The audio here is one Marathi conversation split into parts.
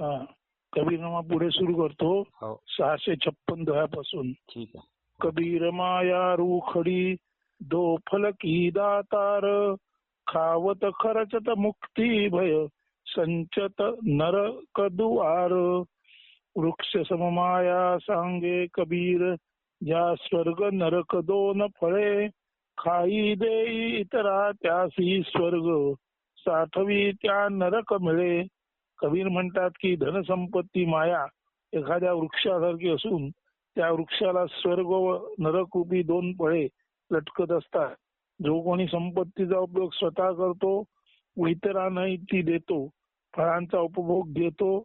कबीरमा पुढे सुरू करतो. हो. सहाशे छप्पन आहे. कबीर माया रूखडी दो फलकी दातार. खावत खरचत मुक्ती भय संचत नरक दुआर वृक्ष सममाया सांगे कबीर ज्या स्वर्ग नरक दोन फळे. खाई देई इतरा त्यासी स्वर्ग साठवी त्या नरक मिळे. कबीर म्हणतात की धनसंपत्ती माया एखाद्या वृक्षासारखी असून त्या वृक्षाला स्वर्ग व नरकरूपी दोन फळे लटकत असतात. जो कोणी संपत्तीचा उपयोग स्वतः करतो व इतरांनाही ती देतो फळांचा उपभोग घेतो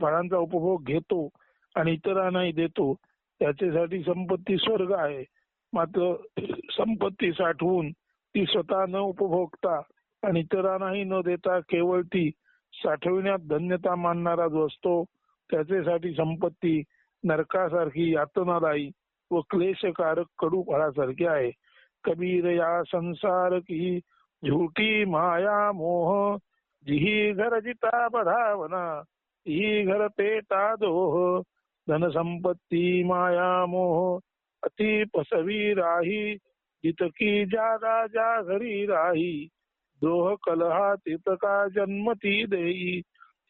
फळांचा उपभोग घेतो आणि इतरांनाही देतो त्याच्यासाठी संपत्ती स्वर्ग आहे. मात्र संपत्ती साठवून ती स्वतः न उपभोगता आणि इतरांनाही न देता केवळ ती साठविण्यात धन्यता मानणारा जो असतो त्याच्यासाठी संपत्ती नरकासारखी यातनादायी व क्लेशकारक कडू फळासारखी आहे. कबीर या संसार की झुटी माया मोह जिही घर जिता बधावना ही घर पेटा दोह. धनसंपत्ती माया मोह अति पसवी राही जितकी जादा जा घरी राही दोह कलहा तितका जन्मती देई.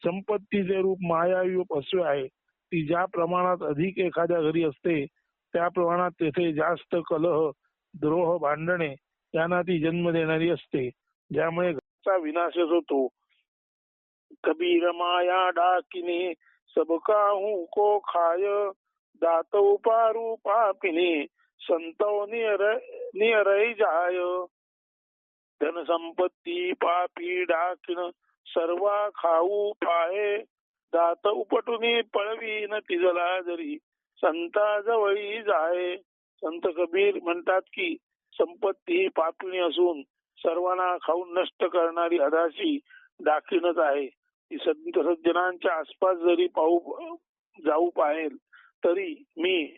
संपत्तीचे रूप मायायूप असे आहे ती ज्या प्रमाणात अधिक एखाद्या घरी असते त्या प्रमाणात तेथे जास्त कलह द्रोह भांडणे यांना ती जन्म देणारी असते. ज्यामुळे घरचा विनाशच होतो. कबीर माया डाकिनी सबकाहू को खाय. दात उपारू पापिने संतो नियर नियरई जाय. धनसंपत्ती पापी डाकिन सर्वा खाऊ पाहे. दात उपटुनी पळवी न तिजला जरी. संता जवळी जाय. संत कबीर म्हणतात की संपत्ती ही पापिणी असून सर्वांना खाऊन नष्ट करणारी अदाशी डाकीनच आहे. ती संत सज्जनांच्या आसपास जरी पाहू जाऊ पाहेल तरी मी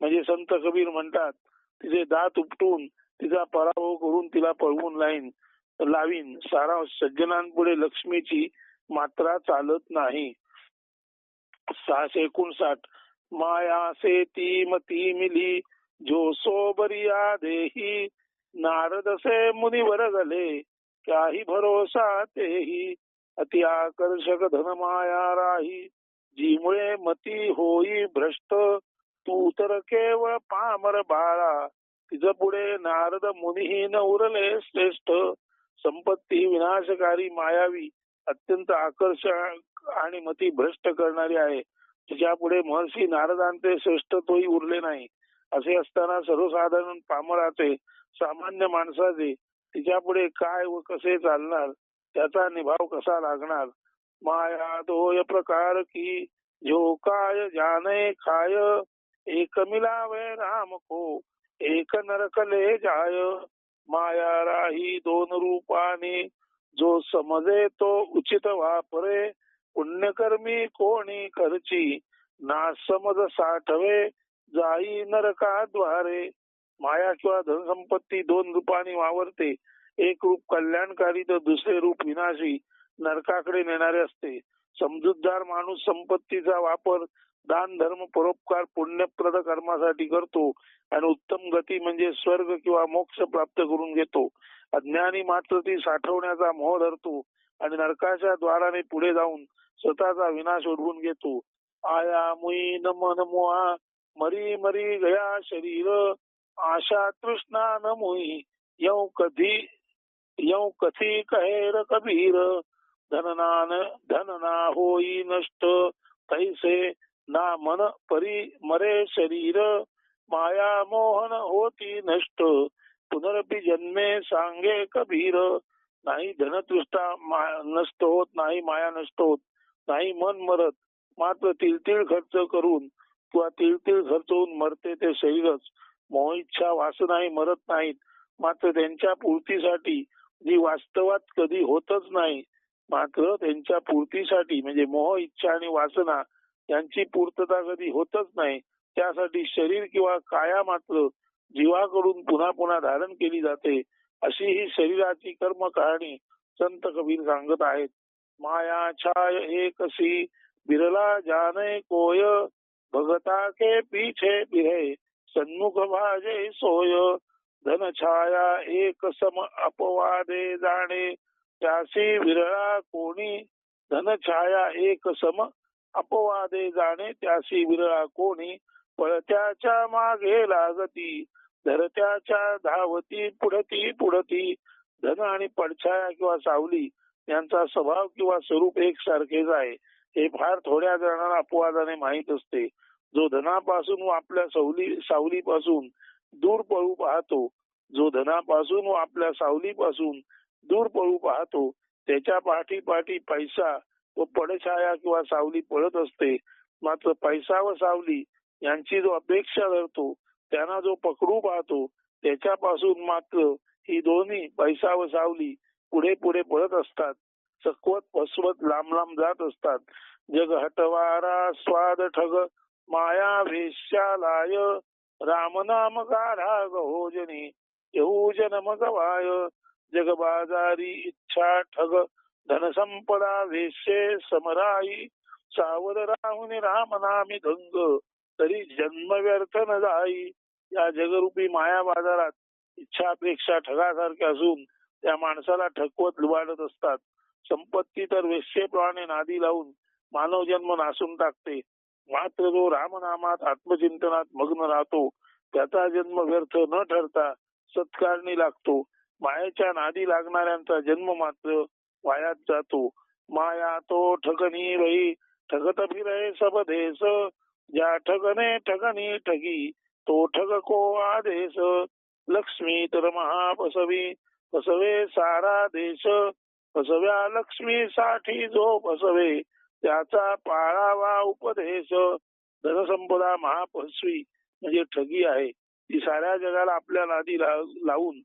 म्हणजे संत कबीर म्हणतात तिचे दात उपटून तिचा पराभव करून तिला पळवून लाईन लावीन. सारा सज्जनांपुढे लक्ष्मीची मात्रा चालत नाही. सहाशे एकोणसाठ. माया से ती मती मिली जो सोबरिया देही. नारद से मुनिवर गले काही भरोसा तेही. अति आकर्षक धन माया राही जीमुळे मती होई भ्रष्ट. तू तर केवळ पामर बाळा तिचं पुढे नारद मुनीही न उरले श्रेष्ठ. संपत्ती विनाशकारी मायावी अत्यंत आकर्षक आणि मती भ्रष्ट करणारी आहे. तिच्या पुढे महर्षी नारदांचे श्रेष्ठत्वही उरले नाही. असे असताना सर्वसाधारण पामराचे सामान्य माणसाचे तिच्या पुढे काय व कसे चालणार? त्याचा निभाव कसा लागणार? माया दोय प्रकार की जो काय जाने खाय. एक मिलावे राम को. एक नरकले जाय माया राही दोन रूपाने जो समजे तो उचित वापरे. पुण्यकर्मी कोणी करची ना समज साठवे जाई नरकाद्वारे माया किंवा धनसंपत्ती दोन रूपाने वावरते एक रूप कल्याणकारी तर दुसरे रूप विनाशी नरकाकडे नेणारे असते. समजूतदार माणूस संपत्तीचा वापर दान धर्म परोपकार पुण्यप्रद कर्मासाठी करतो आणि उत्तम गती म्हणजे स्वर्ग किंवा मोक्ष प्राप्त करून घेतो. अज्ञानी मात्र ती साठवण्याचा मोह धरतो आणि नरकाच्या द्वाराने पुढे जाऊन स्वतःचा विनाश ओढवून घेतो. आया मुई न मन मुआ मरी मरी गया शरीर आशा तृष्णा न मुई यौ कधी यौ कथी कहेर कबीर धननान धनना होई नष्ट तैसे ना मन परी मरे शरीर माया मोहन होती नष्ट. पुनरपी जन्मे सांगे कबीर. नाही धनतृष्टा नष्ट होत नाही माया नष्ट होत नाही मन मरत. मात्र तिळतिळ खर्च करून किंवा तिळतिळ खर्च होऊन मरते ते शरीरच. मोह इच्छा वासनाही मरत नाहीत. मात्र त्यांच्या पूर्तीसाठी जी वास्तवात कधी होतच नाही मात्र त्यांच्या पूर्तीसाठी म्हणजे मोह इच्छा आणि वासना यांची पूर्तता कधी होतच नाही त्यासाठी शरीर किंवा काया मात्र जीवाकडून पुन्हा पुन्हा धारण केली जाते अशी ही शरीराची कर्म कहाणी संत कबीर सांगत आहेत. माया छाय एकसी बिरला जाने कोय भगता के पीछे बिरे सन्मुख भाजे सोय. धन छाया एक सम अपवादे जाणे त्यासी विरळा कोणी धन छाया एक सम अपवादे जाणे त्याशी विरळा कोणी पळत्याच्या मागे लागती. धरत्याच्या धावती पुढती पुढती. धन आणि पडछाया किंवा सावली यांचा स्वभाव किंवा स्वरूप एक सारखेच आहे. हे फार थोड्या जणांना अपवादाने माहीत असते. जो धनापासून व आपल्या सावली सावलीपासून दूर पळू पाहतो जो धनापासून व आपल्या सावलीपासून दूर पळू पाहतो त्याच्या पाठी पाठी पैसा व पडछाया किंवा सावली पळत असते. मात्र पैसा व सावली यांची जो अपेक्षा धरतो त्यांना जो पकडू पाहतो त्याच्यापासून मात्र ही दोन्ही पैसा व सावली पुढे पुढे पळत असतात. चकवत फसवत लांब लांब जात असतात. जग हटवारा स्वाद ठग माया वेश्यालाय रामनाम गाढा गहोजनी येऊजन मगवाय जग बाजारी इच्छा ठग धनसंपदा वेश्ये समराई सावध राहुनी राम नामी धंग तरी जन्म व्यर्थ न जाई. या जगरूपी माया बाजारात इच्छा अपेक्षा ठगासारख्या असून त्या माणसाला ठकवत लुबाडत असतात. संपत्ती तर वेश्येप्रमाणे नादी लावून मानव जन्म नासून टाकते. मात्र जो रामनामात आत्मचिंतनात मग्न राहतो त्याचा जन्म व्यर्थ न ठरता सत्कारणी लागतो. मायेच्या नादी लागणाऱ्यांचा जन्म मात्र वायात जातो. माया तो ठगणी रही ठगत फिरे सब देश ज्या ठगने ठगणी ठगी तो ठग को आदेश. लक्ष्मी तर महापसवी फसवे सारा देश. फसव्या लक्ष्मी साठी जो फसवे त्याचा पाळावा उपदेश. धनसंपदा महापस्वी म्हणजे ठगी आहे. ती साऱ्या जगाला आपल्या नादी लावून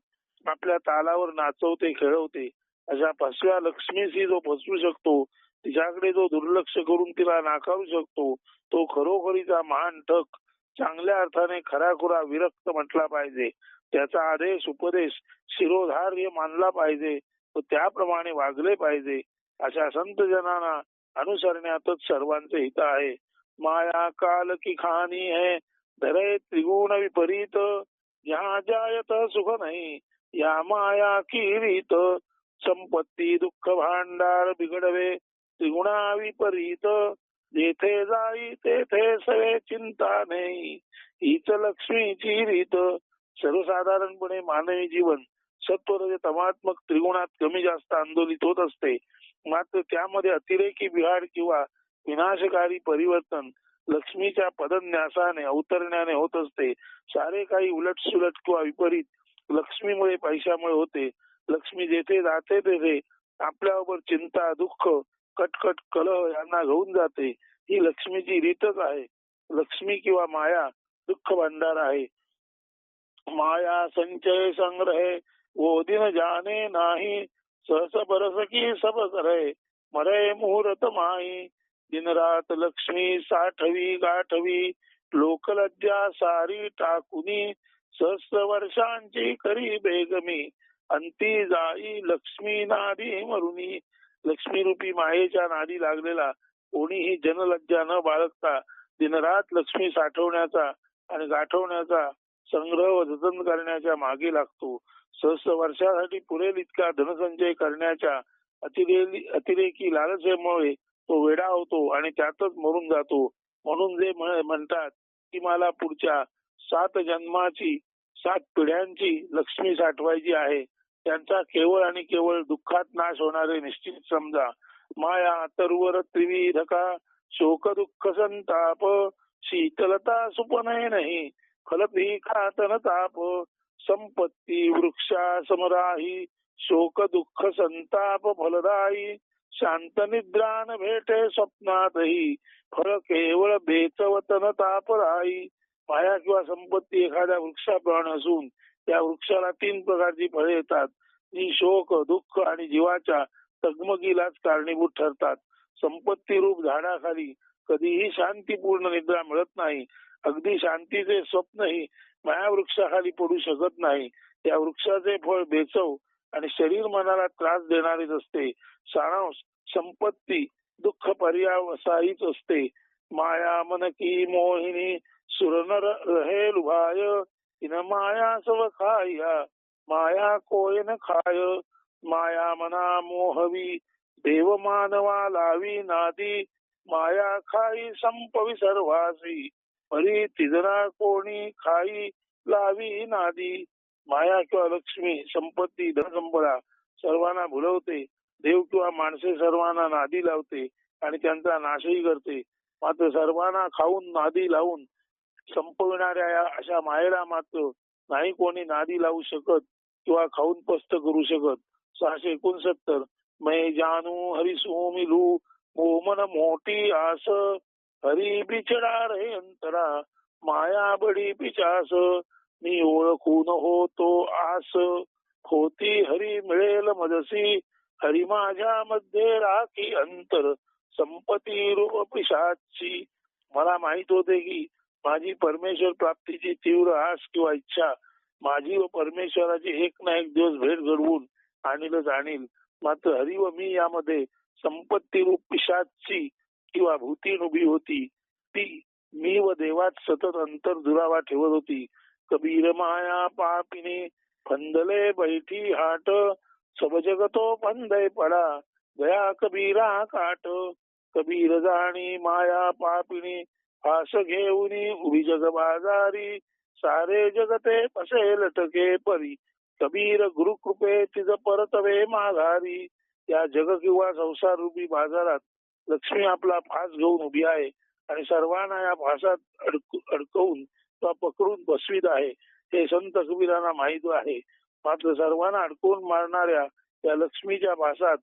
आपल्या तालावर नाचवते खेळवते. अशा फसव्या लक्ष्मीशी जो फसवू शकतो तिच्याकडे जो दुर्लक्ष करून तिला नाकारू शकतो तो खरोखरीचा महान ठक चांगल्या अर्थाने खराखुरा विरक्त म्हटला पाहिजे. त्याचा आदेश उपदेश शिरोधार्य मानला पाहिजे व त्याप्रमाणे वागले पाहिजे अशा संत जनांना अनुसरण्यातच सर्वांचे हित आहे. माया काल की खानी है धरे त्रिगुण विपरीत या जायत सुख नाही या माया की रीत संपत्ती दुःख भांडार बिघडवे त्रिगुणा विपरीत जेथे जाई तेथे सवे चिंता नाही. हीच लक्ष्मीची रीत. सर्वसाधारणपणे मानवी जीवन सत्वर तमात्मक त्रिगुणात कमी जास्त आंदोलित होत असते. मात्र त्यामध्ये अतिरेकी बिहाड किंवा विनाशकारी परिवर्तन लक्ष्मीच्या पदन्यासाने अवतरण्याने होत असते. सारे काही उलट सुलट किंवा विपरीत लक्ष्मीमुळे पैशामुळे होते. लक्ष्मी जेथे जाते तेथे आपल्याबरोबर चिंता दुःख कटकट कलह यांना घेऊन जाते. ही लक्ष्मीची रीतच आहे. लक्ष्मी किंवा माया दुःख भंडार आहे. माया संचय संग्रह ओदिन जाने नाही. सहस बरस की सब करे मरे मुहूर्त माई दिन रात लक्ष्मी साठवी गाठवी लोकलज्जा सारी टाकुनी. सहस्र वर्षांची करी बेगमी. अंती जाई लक्ष्मी नारी मरुनी. लक्ष्मी रूपी मायेच्या नादी लागलेला. कोणीही जनलज्जा न बाळगता दिनरात लक्ष्मी साठवण्याचा आणि गाठवण्याचा संग्रह व जतन करण्याच्या मागे लागतो. सहस्र वर्षासाठी पुरेल इतका धनसंचय करण्याच्या अतिरेकी अतिरेकी लालसेमुळे तो वेडा होतो आणि त्यातच मरून जातो. म्हणून जे म्हणतात की मला पुढच्या सात जन्माची सात पिढ्यांची लक्ष्मी साठवायची आहे. त्यांचा केवळ आणि केवळ दुःखात नाश होणारे निश्चित समजा. माया तरुवर त्रिविधका शोक दुःख संताप शीतलता सुपनय नाही फलती खातन ताप संपत्ती वृक्षा समराही शोक दुःख संताप फलदायी शांत निद्रान भेटे स्वप्नातही फळ केवळ बेचवतन ताप राही माया किंवा संपत्ती एखाद्या वृक्षाप्रमाणे असून त्या वृक्षाला तीन प्रकारची फळे येतात जी शोक दुःख आणि जीवाच्या तगमगीलाच कारणीभूत ठरतात. संपत्ती रूप झाडाखाली कधीही शांतीपूर्ण निद्रा मिळत नाही. अगदी शांतीचे स्वप्नही माया वृक्षाखाली पडू शकत नाही. त्या वृक्षाचे फळ बेचव आणि शरीर मनाला त्रास देणारेच असते. सारांश संपत्ती दुःख पर्यावसाहीच असते. माया मन की मोहिनी सुरनर रहे लुभाय. तिन माया सव खाया माया कोयन खाय माया मना मोहवी देव मानवा लावी नादी माया खाई संपवी सर्वासी परी तिजरा कोणी खाई लावी नादी माया किंवा लक्ष्मी संपत्ती धनसंपदा सर्वांना भुलवते देव किंवा माणसे सर्वांना नादी लावते आणि त्यांचा नाशही करते मात्र सर्वांना खाऊन नादी लावून संपविणाऱ्या या अशा मायेला मात्र नाही कोणी नादी लावू शकत किंवा खाऊन पस्त करू शकत. सहाशे एकोणसत्तर. मै जानू हरिसो मिलू मोमन मोठी आस हरी बिचडा रे अंतरा माया बडी पिचास मी ओळखून होतो आस. होती हरी मिळेल मदसी हरी माझ्या मध्ये राखी अंतर संपत्ती रूप पिशाची. मला माहीत होते की माझी परमेश्वर प्राप्तीची तीव्र आस किंवा इच्छा माझी व परमेश्वराची एक ना एक दिवस भेट घडवून आणीलच आणील मात्र हरी व मी यामध्ये संपत्ती रूप पिशाची किंवा भूतीन उभी होती ती मी व देवात सतत अंतर दुरावा ठेवत होती. कबीर माया पापिने फंदले बैठी हाट सबजगतो फंदय पडा गया कबीरा काट. कबीर जाणी माया पापिणी फास घेऊन उभी जग बाजारी. सारे जगते पसे लटके परी. कबीर गुरुकृपे तिज परतवे माघारी. या जग किंवा संसार रूपी बाजारात लक्ष्मी आपला फास घेऊन उभी आहे आणि सर्वांना या फासात अडकवून किंवा पकडून बसवीत आहे. हे संत कबीरांना माहीत आहे. मात्र सर्वांना अडकवून मारणाऱ्या या लक्ष्मीच्या भासात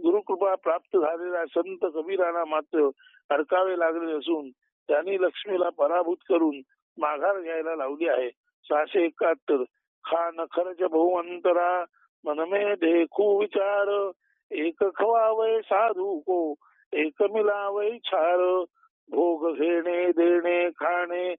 गुरुकृपा प्राप्त झालेल्या संत कबीरांना मात्र अडकावे लागले असून त्यांनी लक्ष्मीला पराभूत करून माघार घ्यायला लावली आहे. सहाशे एकाहत्तर. खा नखरच बहुअंतरा मनमे देखू विचार. एक खवावय साधू को. एक मिलावय छार. भोग घेणे देणे खाणे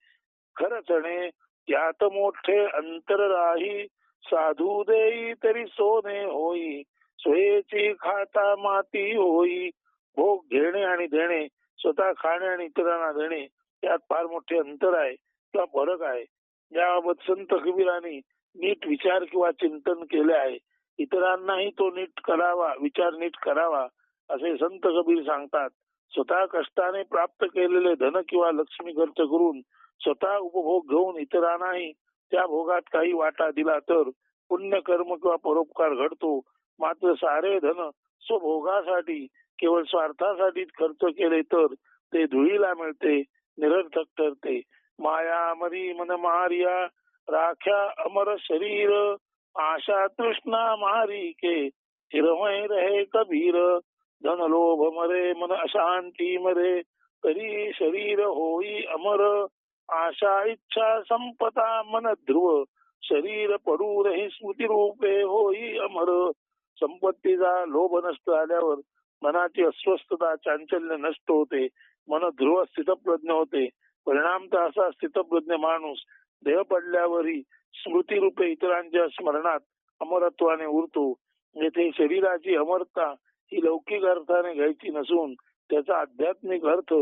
खरचणे. यात मोठे अंतर राही. साधू देई तरी सोने होई. सोयेची खाता माती होई. भोग घेणे आणि देणे. स्वतः खाणे आणि इतरांना देणे यात फार मोठे अंतर आहे किंवा फरक आहे. याबाबत संत कबीरांनी नीट विचार किंवा चिंतन केले आहे. इतरांनाही तो नीट करावा विचार नीट करावा असे संत कबीर सांगतात. स्वतः कष्टाने प्राप्त केलेले धन किंवा लक्ष्मी खर्च करून स्वतः उपभोग घेऊन इतरांनाही त्या भोगात काही वाटा दिला तर पुण्य कर्म किंवा परोपकार घडतो. मात्र सारे धन स्वभोगासाठी केवळ स्वार्थासाठीच खर्च केले तर ते धुळीला मिळते निरर्थक ठरते. माया मरी मन मारिया राख्या अमर शरीर. आशा तृष्णा महारी के हिरमय रहे कबीर. धन लोभ मरे मन अशांती मरे तरी शरीर होई अमर. आशा इच्छा संपता मन ध्रुव. शरीर पडू रही स्मृती रूपे होई अमर. संपत्तीचा लोभ नष्ट झाल्यावर मनाची अस्वस्थता चांचल्य नष्ट होते. मन ध्रुव स्थितप्रज्ञ होते. परिणामतः असा स्थितप्रज्ञ माणूस देह पडल्यावरही स्मृती रूपे इतरांच्या स्मरणात अमरत्वाने उरतो. येथे शरीराची अमरता ही लौकिक अर्थाने घ्यायची नसून त्याचा आध्यात्मिक अर्थ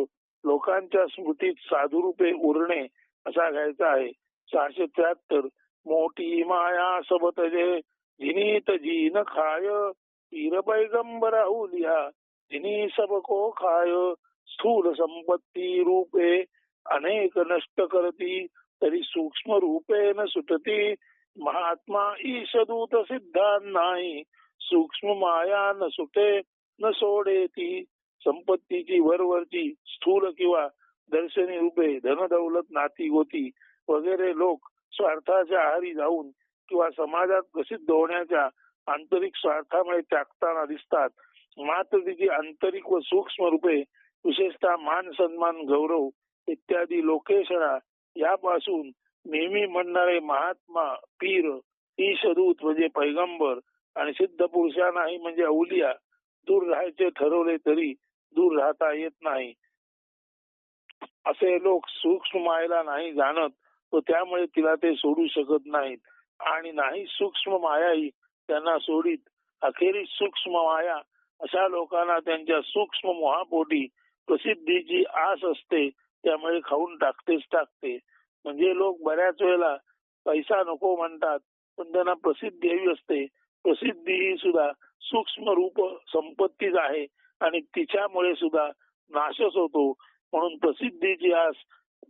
लोकांच्या स्मृतीत साधुरूपे उरणे असा घ्यायचा आहे. सहाशे त्र्याहत्तर. मोठी माया सबत जे जिनीत जीन खाय. पीर पैगंबर उलिया जिनी सबको खाय स्थूल संपत्ती रूपे अनेक नष्ट करती तरी सूक्ष्म रूपे न सुटती महात्मा ईशदूत सिद्धांनाही सूक्ष्म माया न सुटे न सोडे ती संपत्तीची वरवरची स्थूल किंवा दर्शनी रूपे धनदौलत नाती गोती वगैरे लोक स्वार्थाच्या आहारी जाऊन किंवा समाजात प्रसिद्ध होण्याच्या आंतरिक स्वार्थामुळे त्यागताना दिसतात. मात्र तिची आंतरिक व सूक्ष्म रूपे विशेषतः मान सन्मान गौरव इत्यादी लोकेशना यापासून नेहमी म्हणणारे महात्मा पीर ईशदूत म्हणजे पैगंबर आणि सिद्ध पुरुषांनाही म्हणजे अवलिया दूर राहायचे ठरवले तरी दूर राहता येत नाही. असे लोक सूक्ष्म मायेला नाही जाणत व त्यामुळे तिला ते सोडू शकत नाहीत. आणि नाही सूक्ष्म मायाही त्यांना सोडित. अखेरीस सूक्ष्म माया. अशा लोकांना त्यांच्या सूक्ष्म मोहापोटी प्रसिद्धीची आस असते त्यामुळे खाऊन टाकतेच टाकते. म्हणजे लोक बऱ्याच वेळेला पैसा नको म्हणतात पण त्यांना प्रसिद्धी हवी असते. प्रसिद्धी ही सुद्धा सूक्ष्म रूप संपत्तीच आहे आणि तिच्यामुळे सुद्धा नाशच होतो. म्हणून प्रसिद्धीची आस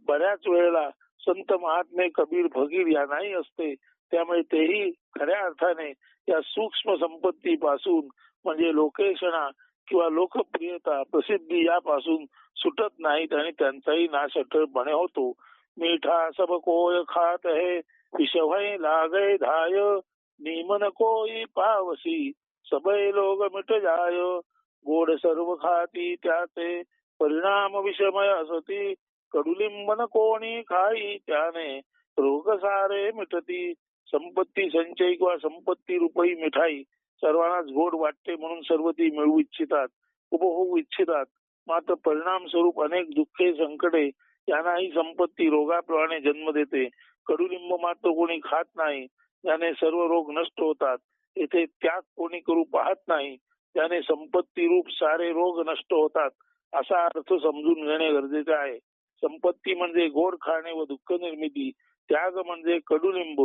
बऱ्याच वेळेला संत महात्मे कबीर फकीर यांनाही असते. त्यामुळे खऱ्या अर्थाने या सूक्ष्म संपत्ती पासून म्हणजे लोकेशना किंवा लोकप्रियता, प्रसिद्धी यापासून सुटत नाहीत आणि त्यांचाही नाश अटळपणे होतो. मीठा सब कोय खात है विषभय लागे धाय, नीमन कोई पावसी सबय लोग मिट जाय. गोड सर्व खाती त्याचे परिणाम विषमय असती, कडुलिंबन कोणी खाई त्याने, रोग सारे मिटती. संपत्ती संचय किंवा संपत्ती रुपयी मिठाई सर्वांनाच गोड वाटते म्हणून सर्व ती मिळवू इच्छितात उपभोगू इच्छितात. मात्र परिणाम स्वरूप अनेक दुःखे संकटे यांनाही संपत्ती रोगाप्रमाणे जन्म देते. कडुलिंब मात्र कोणी खात नाही त्याने सर्व रोग नष्ट होतात. येथे त्याग कोणी करू पाहत नाही त्याने संपत्ती रूप सारे रोग नष्ट होतात असा अर्थ समजून घेणे गरजेचे आहे. संपत्ती म्हणजे गोड खाणे व दुःख निर्मिती त्याग म्हणजे कडुलिंब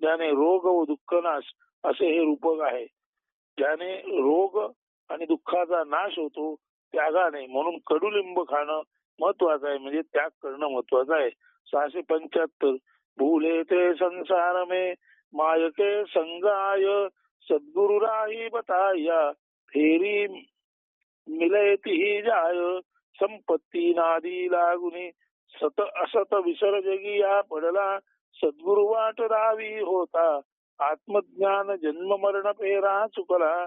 ज्याने रोग व दुःख नाश असे हे रूपक आहे. ज्याने रोग आणि दुःखाचा नाश होतो त्यागाने म्हणून कडुलिंब खाणं महत्वाचं आहे. म्हणजे त्याग करणं महत्वाचं आहे. सहाशे पंच्याहत्तर. भूले ते संसार मे मायके संगाय सद्गुरु राही बताया फेरी मिलयती ही जाय संपत्ती नादी लागुनी सत असत विसर्जगी या पडला सद्गुरु वाट रावी होता. आत्मज्ञान जन्म मरण पेरा चुकला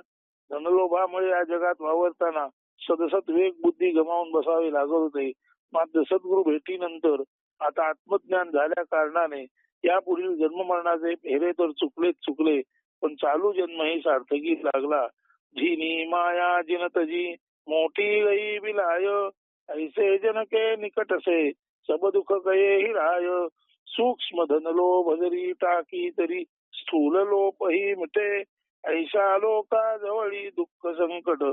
धनलोभामुळे या जगात वावरताना सदसत वेग बुद्धी गमावून बसावे लागत होते. मात्र सद्गुरु भेटीनंतर आता आत्मज्ञान झाल्या कारणाने या पुढील जन्म मरणाचे फेरे तर चुकलेच चुकले पण चालू जन्म ही सार्थकी लागला. जिनी माया जिनतजी मोठी गई बिलाय. ऐसे जनके निकटसे सब दुःख कये हि राय. सूक्ष्म धनलो भजरी टाकी तरी स्थूल लोपही मिटे. ऐशा लोका जवळी दुःख संकट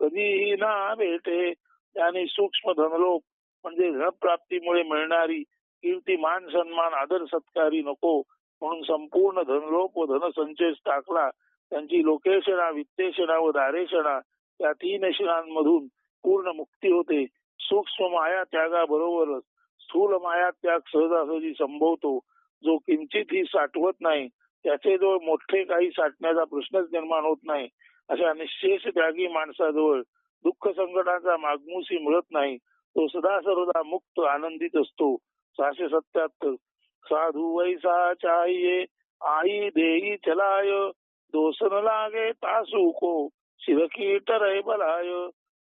कधीही ना भेटे. आणि सूक्ष्म धनलोप म्हणजे धनप्राप्तीमुळे मिळणारी कीर्ती मान सन्मान आदर सत्कारी नको. म्हणून संपूर्ण धनलोप व धनसंचय टाकला. त्यांची लोकेशना वित्तेशना व दारेशना या तीन शिणांमधून पूर्ण मुक्ती होते. सूक्ष्म माया त्यागाबरोबरच स्थूल माया त्याग सहजासहजी संभवतो जो किंचित ही साठवत नाही त्याचे जवळ मोठे काही साठण्याचा प्रश्नच निर्माण होत नाही अशा निशेष त्यागी माणसाजवळ दुःख संकटाचा मागमूसी मिळत नाही तो सदा सर्वदा मुक्त आनंदित असतो. सहाशे सत्याहत्तर. साधू वैसा चाहिये आई देई चलाय दोसन लागे तासू को शिरकी टरय बलाय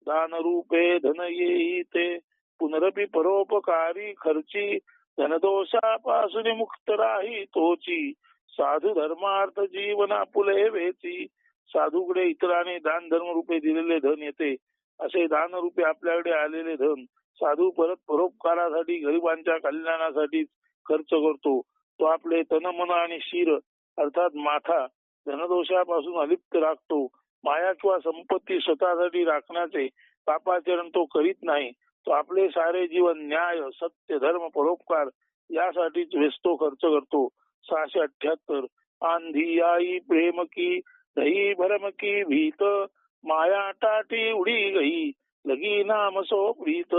दान रूपे धन येई ते. पुनरपी परोपकारी खर्ची धनदोषापासून मुक्त राही तोची. साधू धर्मार्थ जीवन आपुले वेची. साधूकडे इतराने दान धर्म रूपे दिलेले धन येते. असे दान रूपे आपल्याकडे आलेले धन साधू परत परोपकारासाठी गरिबांच्या कल्याणासाठी खर्च करतो. तो आपले तन मन आणि शिर अर्थात माथा धनदोषापासून अलिप्त राखतो. माया किंवा संपत्ती स्वतःसाठी राखण्याचे पापाचरण तो करीत नाही. तो आपले सारे जीवन न्याय सत्य धर्म परोपकार यासाठीच व्यस्तो खर्च करतो. सहाशे अठ्याहत्तर. आंधी आई प्रेम की दही भरम की भीत. माया टाटी उडी गई लगी नाम सो प्रीत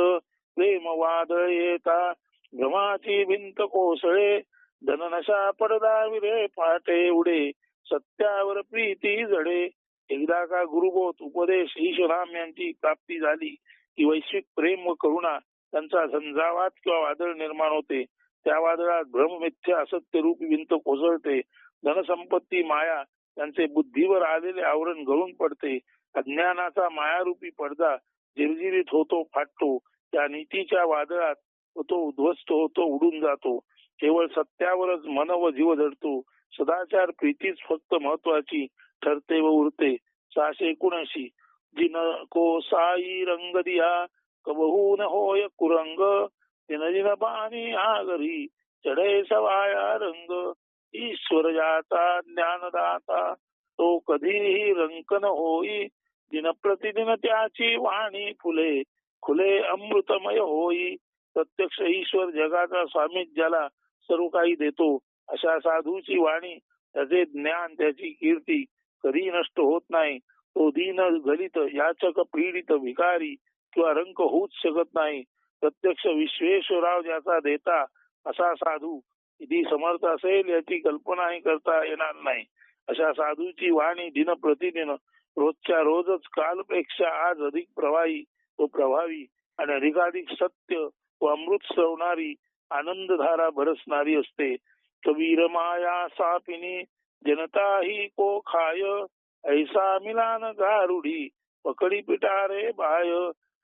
प्रेम वाद येता भ्रमाची भिंत कोसळे. धननशा पडदा विरे पाटे उडे सत्यावर प्रीती जडे. एकदा का गुरुबोध उपदेश ईश्वराम यांची प्राप्ती झाली. की वैश्विक प्रेम व करुणा त्यांचा झंझावात किंवा वादळ निर्माण होते. त्या वादळात भ्रममिथ्या असत्य रूप भिंत कोसळते. धनसंपत्ती माया त्यांचे बुद्धीवर आलेले आवरण गळून पडते. अज्ञानाचा मायारूपी पडदा जिरजिरीत होतो फाटतो. त्या नीतीच्या वादळात तो उद्ध्वस्त होतो उडून जातो. केवळ सत्यावरच मन व जीव धडतो सदाचार प्रीतीच फक्त महत्वाची ठरते व उरते. सहाशे एकोणऐंशी जिन को साई रंग दिया कबहू न होय कुरंग दिन जिन बाणी आगरी चढे सवाया रंग ईश्वर जाता ज्ञानदाता तो कधीही रंक न होई दिन प्रतिदिन त्याची वाणी फुले खुले अमृतमय होई प्रत्यक्ष ईश्वर जगाचा स्वामी ज्याला सर्व काही देतो अशा साधूची वाणी त्याचे ज्ञान त्याची कीर्ती कधी नष्ट होत नाही तो दीन गलित याचक पीडित भिकारी किंवा रंक होऊच शकत नाही. प्रत्यक्ष विश्वेश्वराव ज्याचा देता असा साधू किती समर्थ असेल याची कल्पनाही करता येणार नाही. अशा साधूची वाणी दिन प्रतिदिन रोजच्या रोजच कालपेक्षा आज अधिक प्रवाही व प्रभावी आणि अधिकाधिक सत्य व अमृत श्रवणारी आनंदधारा भरसणारी असते. कबीर माया सापिनी जनता ही को खाय? ऐसा मिलान गारुडी पकडी पिटारे बाय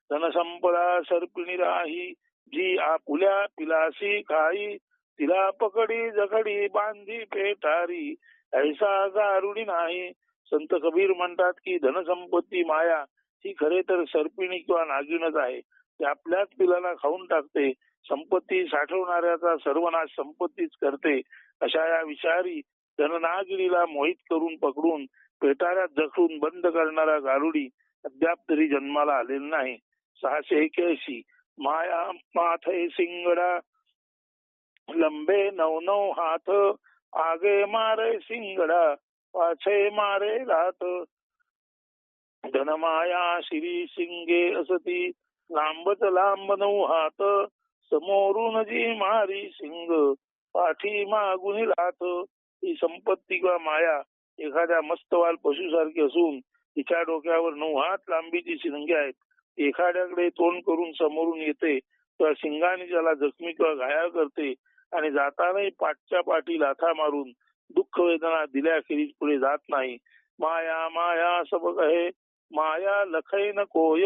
धनसंपदा सर्पिणी राही जी आपुल्या पिलासी खाई तिला पकडी जखडी बांधी पेटारी. ऐसा गारुडी नाही. संत कबीर म्हणतात की धनसंपत्ती माया ही खरे तर सर्पिणी किंवा नागिनच आहे. ती आपल्याच पिलाला खाऊन टाकते. संपत्ती साठवणाऱ्याचा सर्वनाश संपत्तीच करते. अशा या विचारी धननागिरीला मोहित करून पकडून पेटाऱ्यात जखून बंद करणारा गारुडी अद्याप तरी जन्माला आलेला नाही. सहाशे एक्याऐंशी. माया माथे सिंगडा. लंबे नऊ नऊ हात. आगे मारे सिंगडा. पाछे मारे लाथ धनमाया श्री सिंगे असती. लांबच लांब नऊ हात. समोरून जी मारी सिंग पाठी मागून लाथ ही संपत्ती किंवा माया. एखाद्या मस्तवाल पशुसारखी असून तिच्या डोक्यावर नऊ हात लांबीची शिंगे आहेत. एखाद्याकडे तोंड करून समोरून येते तर शिंगाने ज्याला जखमी किंवा घायाळ करते आणि जातानाही पाठच्या पाठी लाथा मारून दुःख वेदना दिल्याखेरीज पुढे जात नाही. माया माया सबक कहे माया लखै न कोय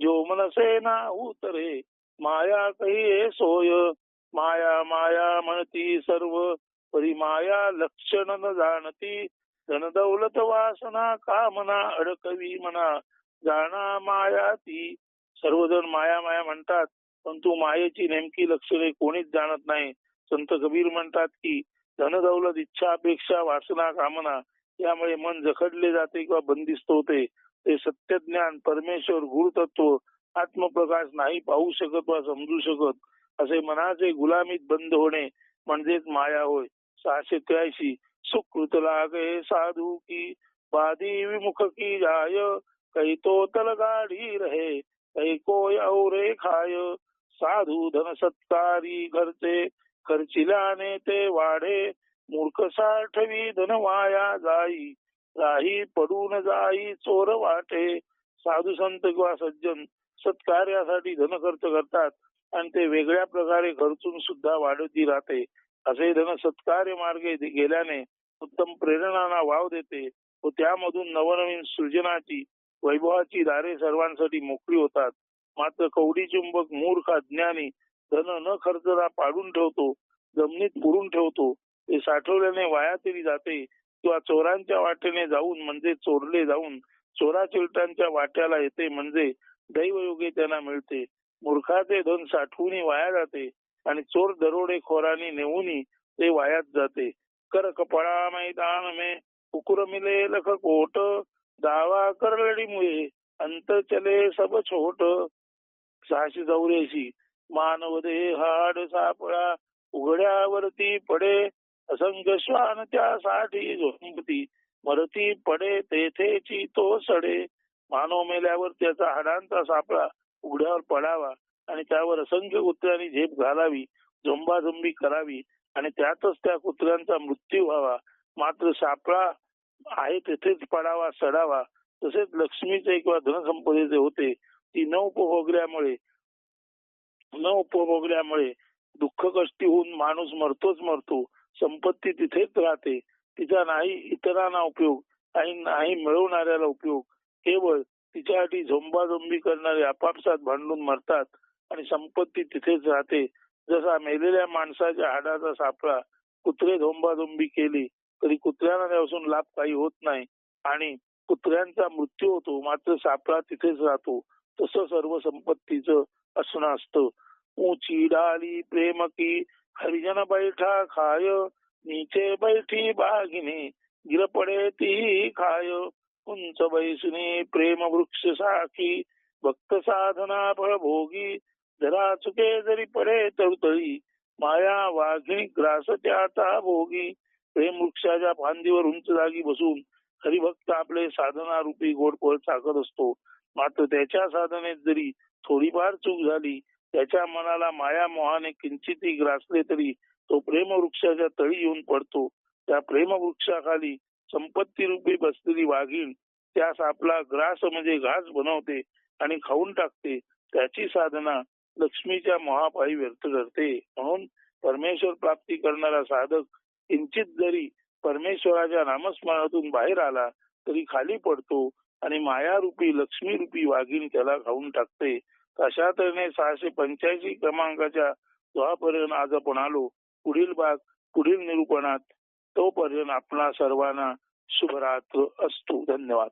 जो मनसे ना उतरे. माया कही सोय. माया माया म्हणती सर्व परी माया लक्षण न जाणती. धन दौलत वासना म्हणा अडकवी म्हणा जाणा माया ती. सर्वजण माया माया म्हणतात परंतु मायेची नेमकी लक्षणे कोणीच जाणत नाही. संत कबीर म्हणतात की धन दौलत इच्छा अपेक्षा वासना कामना यामुळे मन जखडले जाते किंवा बंदिस्त होते. ते सत्य ज्ञान परमेश्वर गुरुतत्व आत्मप्रकाश नाही पाहू शकत वा समजू शकत. असे मनाचे गुलामीत बंद होणे म्हणजेच माया होय. सहाशे त्र्याऐंशी. सुकृत लागे साधू की बाधी विमुख की जाय। कही तो तल गाडी रहे कही कोय औरे खाय। साधू धन सत्कारी घरचे खर्चिलाने ते वाढे। मूर्ख साठवी धन वाया जाई राही पडून जाई चोर वाटे। साधू संत किंवा सज्जन सत्कार्यासाठी धन खर्च करतात आणि ते वेगळ्या प्रकारे खर्चून सुद्धा वाढती राहते. असे धन सत्कार्य मार्गे गेल्याने उत्तम प्रेरणांना वाव देते व त्यामधून नवनवीन सृजनाची वैभवाची दारे सर्वांसाठी मोकळी होतात. मात्र कवडी चुंबक मूर्ख अज्ञानी धन न खर्चता पाडून ठेवतो जमिनीत पुरून ठेवतो ते साठवल्याने वाया तरी जाते किंवा चोरांच्या वाटेने जाऊन म्हणजे चोरले जाऊन चोरा चिलटांच्या वाट्याला येते म्हणजे दैवयोगे त्यांना मिळते. मूर्खाचे धन साठवून वाया जाते आणि चोर दरोडे खोरानी नेऊन ते वायात जाते. कर कपळा मैदान मे कुकुर मिले लख कोट दावा करलडी मुळे अंत चले सब छोट। सहाशे चौऱ्याऐंशी मानव हाड सापळा उघड्यावरती पडे असंख्य श्वान त्यासाठी झोंबती मरती पडे तेथेची तो सडे। मानव मेल्यावर त्याचा हाडांचा सापळा उघड्यावर पडावा आणि त्यावर असंख्य कुत्र्यांनी झेप घालावी झोंबाझोंबी करावी आणि त्यातच त्या कुत्र्यांचा मृत्यू व्हावा. मात्र सापळा आहे तेथेच पडावा सडावा. तसेच लक्ष्मीचे किंवा धनसंपदेचे होते. ती न उपभोगल्यामुळे न उपभोगल्यामुळे दुःख कष्टी होऊन माणूस मरतोच मरतो. संपत्ती तिथेच राहते. तिचा नाही इतरांना उपयोग आणि नाही मिळवणाऱ्याला उपयोग. केवळ तिच्यासाठी झोंबाझोंबी करणारे आपापसात भांडून मरतात आणि संपत्ती तिथेच राहते. जसा मेलेल्या माणसाच्या हाडाचा सापळा कुत्रे धोंबाधोंबी केली तरी कुत्र्यांना त्यापासून लाभ काही होत नाही. आणि कुत्र्यांचा मृत्यू होतो मात्र सापळा तिथेच राहतो. तसं सर्व संपत्तीचं असणं असतं. ऊची डाली प्रेम की हरिजन बैठा खाय नीचे बैठी बागिनी गिरपडे ती खाय. उंच बैसुनी प्रेम वृक्ष साखी भक्त साधना फळ भोगी जरा चुके जरी पडे तळतळी माया वाघिणी ग्रास त्याचा भोगी. प्रेम वृक्षाच्या फांदीवर उंच जागी बसून हरिभक्त आपले साधना रूपी गोडपळ चाकत असतो. मात्र त्याच्या साधनेत जरी थोडीफार चूक झाली त्याच्या मनाला माया मोहाने किंचितही ग्रासले तरी तो प्रेम वृक्षाच्या तळी येऊन पडतो. त्या प्रेम वृक्षाखाली संपत्ती रूपी बसलेली वाघीण त्यास आपला ग्रास म्हणजे घास बनवते आणि खाऊन टाकते. त्याची साधना लक्ष्मीच्या मोहापायी व्यर्थ करते. म्हणून परमेश्वर प्राप्ती करणारा साधक किंचित जरी परमेश्वराच्या नामस्मरणातून बाहेर आला तरी खाली पडतो आणि मायारूपी लक्ष्मी रूपी वाघीण त्याला खाऊन टाकते. अशा तऱ्हेने सहाशे पंच्याऐंशी क्रमांकाच्या द्वापर्यंत आज आपण आलो पुढील भाग पुढील निरूपणात तोपर्यंत आपला सर्वांना शुभरात्र असतो. धन्यवाद.